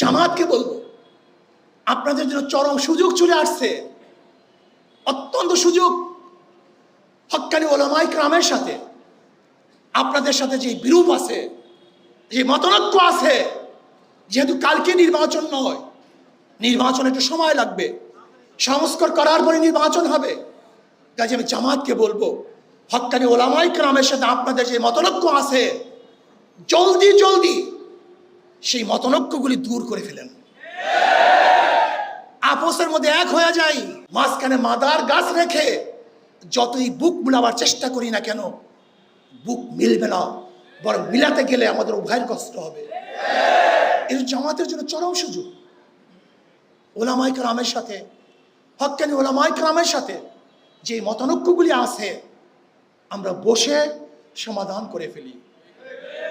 জামাতকে বলব, আপনাদের জন্য চরম সুযোগ চলে আসছে। অত্যন্ত সুযোগ হক্কানি ওলামাই ক্রামের সাথে। আপনাদের সাথে যে বিরূপ আছে, যে মতনৈক্য আছে, যেহেতু কালকে নির্বাচন নয়, নির্বাচন একটু সময় লাগবে। সংস্কার করার পরে নির্বাচন হবে। কাজে আমি জামাতকে বলব হক্কানি ওলামাই ক্রামের সাথে আপনাদের যে মতনৈক্য আছে, জলদি জলদি সেই মতনৈক্যগুলি দূর করে ফেলেন। আপোসের মধ্যে এক হয়ে যাই, মাঝখানে মাদার গাছ রেখে যতই বুক মিলাবার চেষ্টা করি না কেন, বুক মিলবে না, বরং মিলাতে গেলে আমাদের উভয়ের কষ্ট হবে। এর জামাতের জন্য চরম সুযোগ। ওলামাই কালামের সাথে, হক্কানি ওলামাই কালামের সাথে যে মতানৈক্যগুলি আছে, আমরা বসে সমাধান করে ফেলি।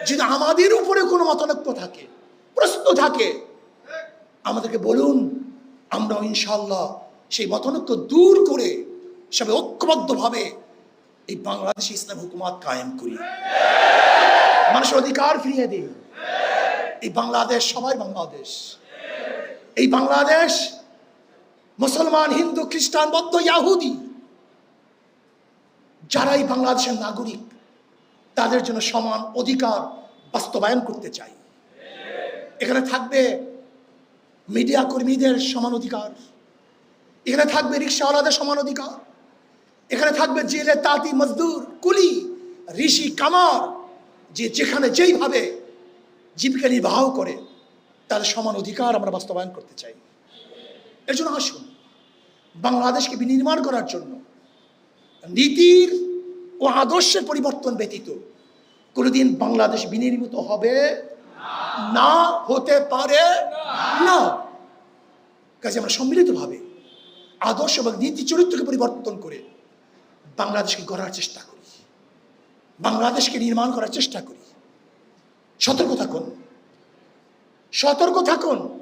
যদি আমাদের উপরে কোনো মতানৈক্য থাকে প্রশ্ন থাকে। আমাদেরকে বলুন আমরা ইনশাল্লাহ সেই মতানৈক্য দূর করে সবাই ঐক্যবদ্ধভাবে এই বাংলাদেশ ইসলাম হুকুমাত কায়েম করি। মানুষের অধিকার ফিরিয়ে দিই। এই বাংলাদেশ সবাই বাংলাদেশ। এই বাংলাদেশ মুসলমান, হিন্দু, খ্রিস্টান, বৌদ্ধ, ইয়াহুদি যারা এই বাংলাদেশের নাগরিক, তাদের জন্য সমান অধিকার বাস্তবায়ন করতে চাই। এখানে থাকবে মিডিয়া কর্মীদের সমান অধিকার। এখানে থাকবে রিক্সাওয়ালাদের সমান অধিকার। এখানে থাকবে জেলে তাঁতি, মজদুর, কুলি, ঋষি, কামার, যে যেখানে যেইভাবে জীবিকা নির্বাহ করে তাদের সমান অধিকার আমরা বাস্তবায়ন করতে চাই। এর জন্য আসুন, বাংলাদেশকে বিনির্মাণ করার জন্য নীতির ও আদর্শের পরিবর্তন ব্যতীত কোনোদিন বাংলাদেশ বিনির্মিত হবে না হতে পারে? না। কাজে আমরা সম্মিলিতভাবে আদর্শ এবং নীতি চরিত্রকে পরিবর্তন করে বাংলাদেশকে গড়ার চেষ্টা করি। বাংলাদেশকে নির্মাণ করার চেষ্টা করি। সতর্ক থাকুন। সতর্ক থাকুন।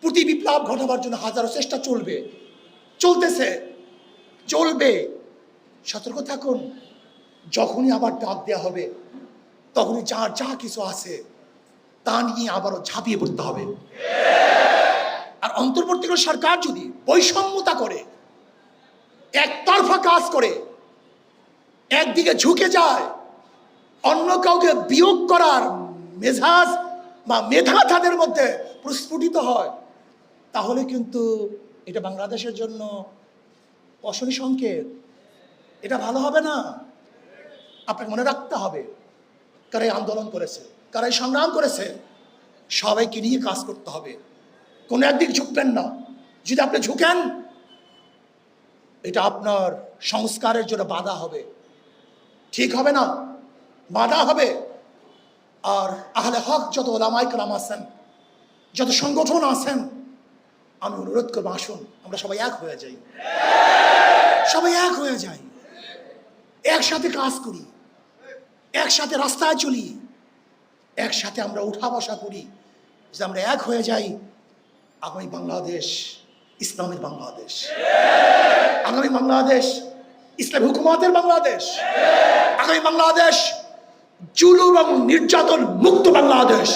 প্রতি বিপ্লব ঘটাবার জন্য হাজারো চেষ্টা চলবে। চলতেছে। চলবে। সতর্ক থাকুন। যখনই আবার ডাক দেওয়া হবে, তখনই যার যা কিছু আছে তা নিয়ে আবারও ঝাঁপিয়ে পড়তে হবে। আর অন্তর্বর্তীকালীন সরকার যদি বৈষম্যতা করে, একতরফা কাজ করে, একদিকে ঝুঁকে যায়, অন্য কাউকে বিয়োগ করার মেজাজ বা মেধা তাদের মধ্যে প্রস্ফুটিত হয়, তাহলে কিন্তু এটা বাংলাদেশের জন্য অশনি সংকেত। এটা ভালো হবে না? আপনাকে মনে রাখতে হবে, কারা এই আন্দোলন করেছে? কারা এই সংগ্রাম করেছে, সবাইকে নিয়ে কাজ করতে হবে। কোনো একদিক ঝুঁকবেন না। যদি আপনি ঝুঁকেন, এটা আপনার সংস্কারের জন্য বাধা হবে। ঠিক হবে না, বাধা হবে। আর আহলে হক যত ওলামাই কালাম আছেন, যত সংগঠন আছেন, আমি অনুরোধ করব, আসুন, আমরা সবাই এক হয়ে যাই। সবাই এক হয়ে যাই। একসাথে কাজ করি। একসাথে রাস্তায় চলি। একসাথে আমরা উঠা বসা করি যে আমরা এক হয়ে যাই আগামী বাংলাদেশ, ইসলামের বাংলাদেশ। আগামী বাংলাদেশ, ইসলাম হুকুমাতের বাংলাদেশ। আগামী বাংলাদেশ, জুলুম এবং নির্যাতন মুক্ত বাংলাদেশ।